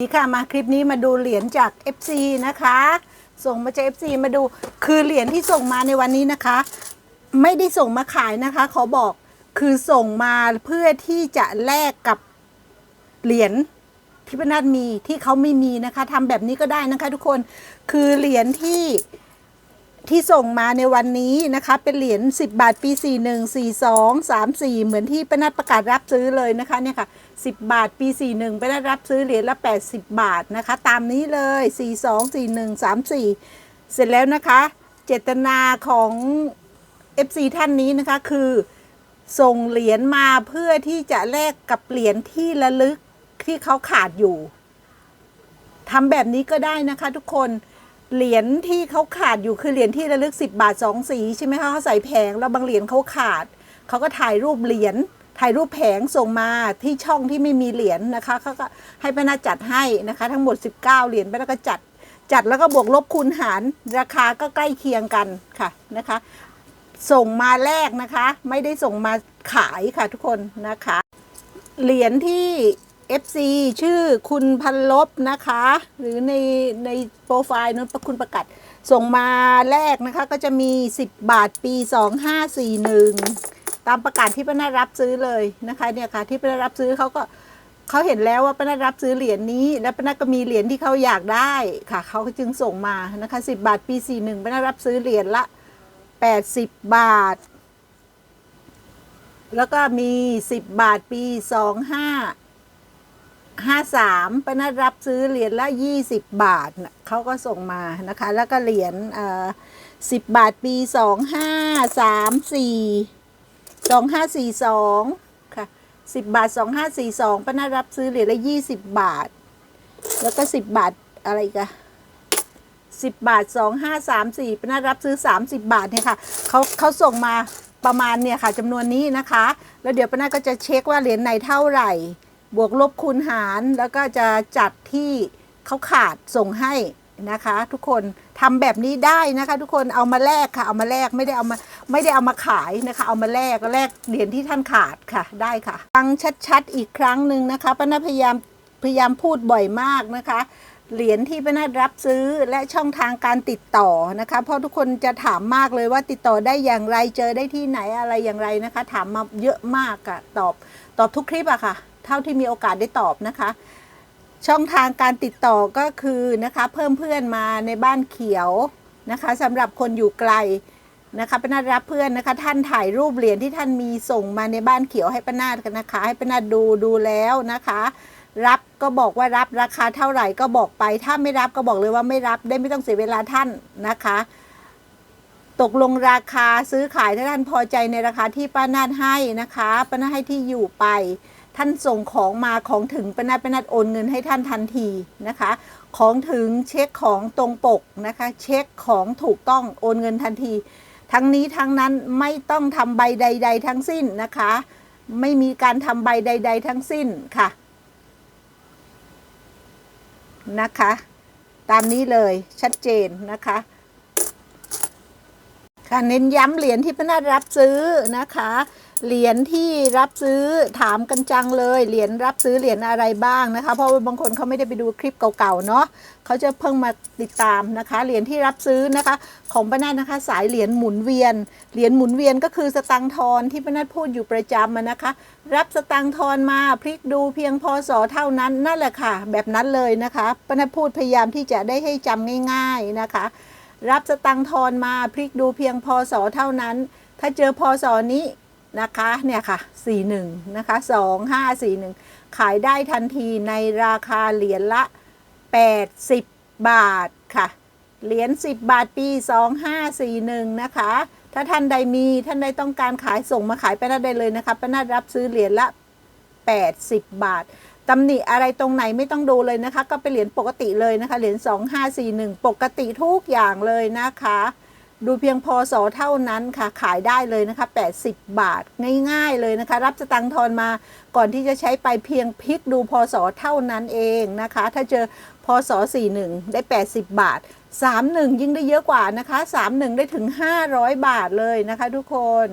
นี่ค่ะมาคลิปนี้มาดูเหรียญจาก FC นะคะ ส่งมาจาก FC มาดูคือเหรียญที่ส่งมาในวันนี้นะคะ ไม่ได้ส่งมาขายนะคะขอบอกคือส่งมาเพื่อที่จะแลกกับเหรียญที่พนัทมีที่เขาไม่มีนะคะทำแบบนี้ก็ได้นะคะทุกคนคือเหรียญที่ที่ส่งมาในวันนี้นะคะ เป็นเหรียญ10 บาทปี 41 42 34 เหมือนที่ป้านัดประกาศรับซื้อเลยนะคะเนี่ยค่ะ 10 บาท ปี 41ป้านัดรับซื้อเหรียญละ 80 บาทนะคะ ตามนี้เลย 42 41 34 เสร็จแล้วนะคะ เจตนาของ FC ท่านนี้นะคะคือส่งเหรียญมาเพื่อที่จะแลกกับเหรียญที่ระลึกที่เขาขาดอยู่ทำแบบนี้ก็ได้นะคะทุกคนเหรียญที่เขาขาดอยู่คือเหรียญที่ระลึก 10 บาทสองสีใช่ไหมคะเขาใส่แผงแล้วบางเหรียญเขาขาด เขาก็ถ่ายรูปเหรียญ ถ่ายรูปแผงส่งมาที่ช่องที่ไม่มีเหรียญนะคะเขาก็ให้ป้านาจัดให้นะคะ ทั้งหมด 19 เหรียญป้านาก็จัดจัดแล้วก็บวกลบคูณหารราคาก็ใกล้เคียงกันค่ะนะคะ ส่งมาแลกนะคะ ไม่ได้ส่งมาขายค่ะทุกคนนะคะ เหรียญที่ FC ชื่อคุณพันลบนะคะ หรือในในโปรไฟล์นั้นคุณประกาศส่งมาแรกนะคะก็จะมี 10 บาทปี 2541 ตามประกาศที่ป้านารับซื้อเลยนะคะเนี่ยค่ะที่ป้านารับซื้อเขาก็เขาเห็นแล้วว่าป้านารับซื้อเหรียญนี้ แล้วป้านาก็มีเหรียญที่เขาอยากได้ค่ะเขาจึงส่งมานะคะ10 บาทปี 41ป้านารับซื้อเหรียญละ 80 บาท แล้วก็มี 10 บาทปี 25ห้าสามปนัรับซื้อเหรียญละยี่สิบบาทน่ะเขาก็ส่งมานะคะ แล้วก็เหรียญเอ่อสิบบาทปีสองห้า สองห้าสี่สองค่ะสิบบาทสองห้าสี่สองปนัดรับซื้อเหรียญละยี่สิบบาท แล้วก็สิบบาทอะไรกันสิบบาทสองห้าสามสี่ปนัดรับซื้อสามสิบบาทเนี่ยค่ะเขาเขาส่งมาประมาณเนี่ยค่ะจำนวนนี้นะคะ แล้วเดี๋ยวป้านัดก็จะเช็คว่าเหรียญไหนเท่าไหร่ บวกลบคูณหารแล้วก็จะจัดที่เขาขาดส่งให้นะคะ ทุกคนทำแบบนี้ได้นะคะ ทุกคนเอามาแลกค่ะเอามาแลกไม่ได้เอามา ไม่ได้เอามาขายนะคะ เอามาแลกแลกเหรียญที่ท่านขาดค่ะได้ค่ะ ฟังชัดๆอีกครั้งหนึ่งนะคะป้านาพยายามพยายามพูดบ่อยมากนะคะ เหรียญที่ป้านารับซื้อและช่องทางการติดต่อนะคะ เพราะทุกคนจะถามมากเลยว่าติดต่อได้อย่างไรเจอได้ที่ไหนอะไรอย่างไรนะคะ ถามมาเยอะมากอะตอบ ตอบทุกคลิปอะค่ะ เท่าที่มีโอกาสได้ตอบนะคะช่องทางการติดต่อก็คือนะคะเพิ่มเพื่อนมาในบ้านเขียวนะคะสำหรับคนอยู่ไกล นะคะป้านาดรับเพื่อนนะคะ ท่านถ่ายรูปเหรียญที่ท่านมีส่งมาในบ้านเขียวให้ป้านาดกันนะคะ ให้ป้านาดดูดูแล้วนะคะ รับก็บอกว่ารับราคาเท่าไหร่ก็บอกไป ถ้าไม่รับก็บอกเลยว่าไม่รับได้ไม่ต้องเสียเวลาท่านนะคะ ตกลงราคาซื้อขายถ้าท่านพอใจในราคาที่ป้านาดให้นะคะป้านาดให้ที่อยู่ไป ท่านส่งของมาของถึงป้านาดป้านาดโอนเงินให้ท่านทันทีนะคะของถึงเช็คของตรงปกนะคะ เช็คของถูกต้องโอนเงินทันที ทั้งนี้ทั้งนั้นไม่ต้องทำใบใด ๆ ทั้งสิ้นนะคะ ไม่มีการทำใบใด ๆ ทั้งสิ้นค่ะนะคะ ตามนี้เลยชัดเจนนะคะ ค่ะเน้นย้ำเหรียญที่พนักรับซื้อนะคะ เหรียญที่รับซื้อถามกันจังเลย เหรียญรับซื้อเหรียญอะไรบ้างนะคะ เพราะว่าบางคนเขาไม่ได้ไปดูคลิปเก่าๆเนาะเขาจะเพิ่งมาติดตามนะคะ เหรียญที่รับซื้อนะคะ ของป้านานะคะ สายเหรียญหมุนเวียน เหรียญหมุนเวียนก็คือสตังค์ทอนที่ป้านาพูดอยู่ประจำนะคะ รับสตังค์ทอนมาพลิกดูเพียงพอสอเท่านั้นนั่นแหละค่ะ แบบนั้นเลยนะคะป้านาพูดพยายามที่จะได้ให้จำง่าย ๆนะคะ รับสตังค์ทอนมาพลิกดูเพียงพศเท่านั้น ถ้าเจอพศนี้ นะคะเนี่ยค่ะ 41 นะคะ 2541 ขายได้ทันทีในราคาเหรียญละ 80 บาทค่ะ เหรียญ10 บาทปี 2541 นะคะ ถ้าท่านใดมีท่านใดต้องการขายส่งมาขายไปนาได้เลยนะคะป้านาดรับซื้อเหรียญละ 80 บาทตำหนิอะไรตรงไหนไม่ต้องดูเลยนะคะ ก็เป็นเหรียญปกติเลยนะคะ เหรียญ2541 ปกติทุกอย่างเลยนะคะ ดูเพียงพอสอเท่านั้นค่ะ ขายได้เลยนะคะ 80 บาทง่ายๆเลยนะคะ รับสตังค์ทอนมาก่อนที่จะใช้ไปเพียงพลิกดูพอศเท่านั้นเองนะคะ ถ้าเจอพอศ41 ได้ 80 บาท 31 ยิ่งได้เยอะกว่านะคะ 31 ได้ถึง 500 บาทเลยนะคะทุกคน